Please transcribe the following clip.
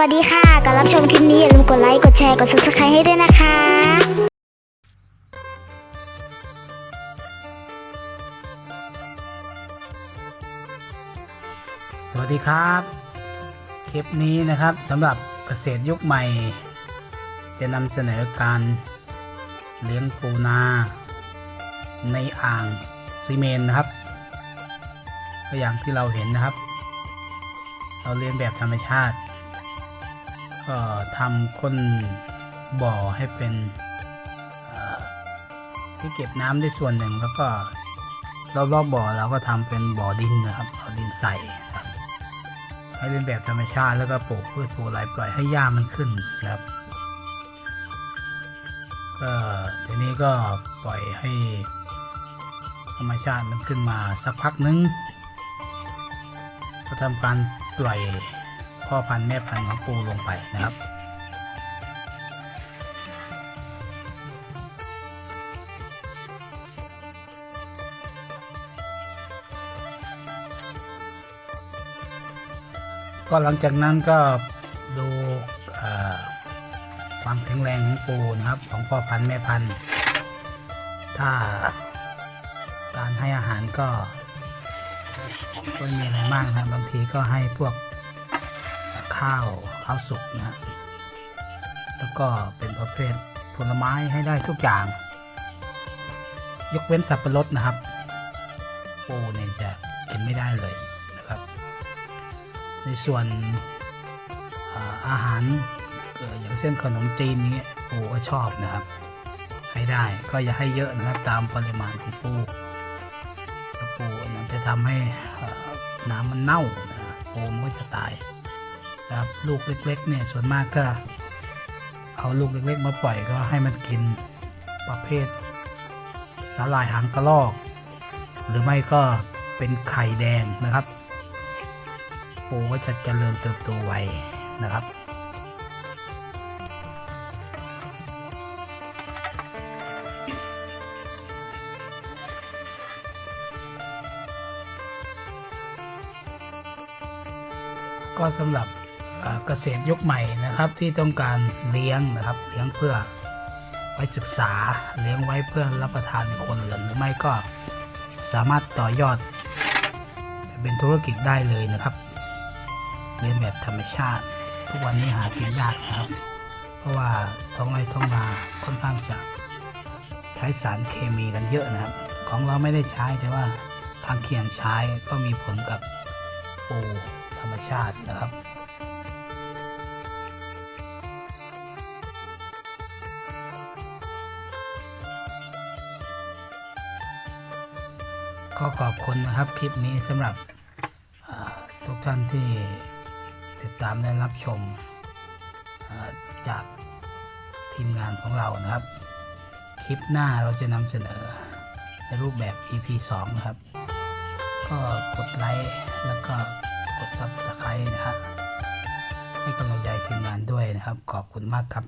วัสดีค่ะก่อนรับชมคลิปนี้อย่าลืมกดไลค์ กดแชร์ กด subscribe ให้ด้วยนะคะสวัสดีครับ คลิปนี้นะครับสำหรับเกษตรยุคใหม่ จะนำเสนอการเลี้ยงปูนา ในอ่างซีเมนนะครับ ก็อย่างที่เราเห็นนะครับ เราเลี้ยงแบบธรรมชาติ ก็ทำก้นบ่อให้เป็นที่เก็บน้ำได้ส่วนหนึ่งแล้วก็รอบๆบบ่อเราก็ทำเป็นบ่อดินนะครับเอาดินใส่นะครับให้เป็นแบบธรรมชาติแล้วก็ปลูกพืชปลูกอะไรปล่อยให้หญ้ามันขึ้นนะครับก็ทีนี้ก็ปล่อยให้ธรรมชาติมันขึ้นมาสักพักนึงก็ทำการปล่อย พ่อพันธุ์แม่พันธุ์ของปูลงไปนะครับก็หลังจากนั้นก็ดูความแข็งแรงของปูนะครับ ของพ่อพันธุ์แม่พันธุ์ ถ้าการให้อาหารก็ก็ไม่มีอะไรมากนะบางทีก็ให้พวก ข้าวข้าวสุกนะแล้วก็เป็นประเภทผลไม้ให้ได้ทุกอย่าง ยกเว้นสับปะรดนะครับปูเนี่ยจะกินไม่ได้เลยนะครับ ในส่วนอาหารอย่างเช่นขนมจีนนี้ยปูก็ชอบนะครับให้ได้ก็อย่าให้เยอะนะครับตามปริมาณของปูปูอันนั้นจะทำให้น้ำมันเน่านะปูมันก็จะตาย นะครับลูกเล็กๆเนี่ยส่วนมากก็เอาลูกเล็กๆ มาปล่อยก็ให้มันกินประเภทสาหร่ายหางกระรอก หรือไม่ก็เป็นไข่แดงนะครับ ปูก็จะเจริญเติบโตไวนะครับก็สำหรับ เกษตรยุคใหม่นะครับที่ต้องการเลี้ยงนะครับเลี้ยงเพื่อไว้ศึกษาเลี้ยงไว้เพื่อรับประทานในคนเรือนหรือไม่ก็สามารถต่อยอด เป็นธุรกิจได้เลยนะครับเลี้ยงแบบธรรมชาติ ทุกวันนี้หากินยากนะครับ เพราะว่าท้องไร่ท้องนาค่อนข้างจะใช้สารเคมีกันเยอะนะครับ ของเราไม่ได้ใช้แต่ว่าข้างเคียงใช้ก็มีผลกับปูธรรมชาตินะครับ ก็ขอบคุณนะครับคลิปนี้สำหรับทุกท่านที่ติดตามและรับชมจากทีมงานของเรานะครับ คลิปหน้าเราจะนำเสนอในรูปแบบ EP 2 นะครับ ก็กดไลค์แล้วก็กด Subscribe นะครับให้กำลังใจทีมงานด้วยนะครับ ขอบคุณมากครับ